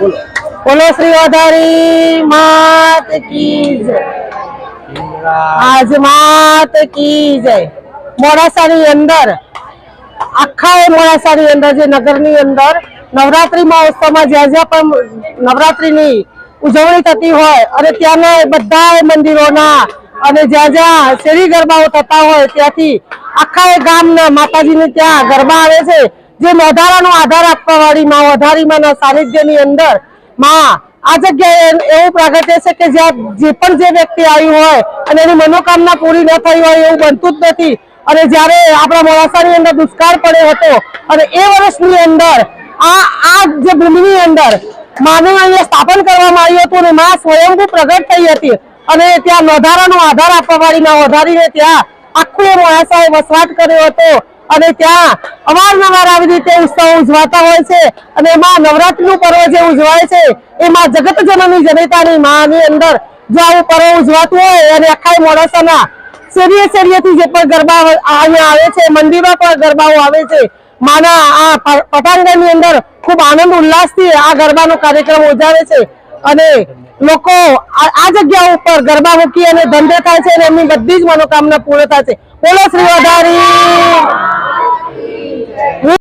બોલો. શ્રી વધારી માત કી જય. આજ માત કી જય. મોડાસાની અંદર આખા એ મોડાસાની અંદર જે નગરની અંદર નવરાત્રી મહોત્સવમાં જ્યાં જ્યાં પણ નવરાત્રીની ઉજવણી થતી હોય અને ત્યાંના બધા મંદિરોના અને જ્યાં જ્યાં શેરી ગરબાઓ થતા હોય ત્યાંથી આખા એ ગામના માતાજીને ત્યાં ગરબા આવે છે. જે નોધારાનો આધાર આપવા વાળી માં વધારીમાંના સાનિધ્યની અંદરમાં, આ જગ્યાએ એવું પ્રાગટ્ય છે કે જ્યાં જે પણ જે વ્યક્તિ આવ્યું હોય અને એની મનોકામના પૂરી ન થઈ હોય એવું બનતું જ નથી. અને જ્યારે આપણા મોડાસાની અંદર દુષ્કાળ પડ્યો હતો અને એ વર્ષની અંદર આ આ જે ભૂમિની અંદર માનું અહીંયા સ્થાપન કરવામાં આવ્યું હતું અને માં સ્વયંભૂ પ્રગટ થઈ હતી. અને ત્યાં નોધારાનો આધાર આપવા વાળી માં વધારીને ત્યાં આખું એ મોડાસાએ વસવાટ કર્યો હતો. અને ત્યાં અવારનવાર આવી રીતે ઉત્સવ ઉજવાતા હોય છે. અને એમાં નવરાત્રીનું પર્વ જે ઉજવાય છે, એમાં જગત જનની જનતાની માની અંદર જો આવું પર્વ ઉજવાતું હોય અને આખા મોડાસાના શેરીએ શેરીએથી જે પણ ગરબા અહીંયા આવે છે, મંદિરમાં પણ ગરબાઓ આવે છે. માના આ પટાંગણની અંદર ખૂબ આનંદ, ઉલ્લાસથી આ ગરબાનો કાર્યક્રમ ઉજાવે છે. અને લોકો આ જગ્યા ઉપર ગરબા મૂકી અને ધંધે થાય છે અને એમની બધી જ મનોકામના પૂર્ણ થાય છે. બોલો શ્રી વધારી!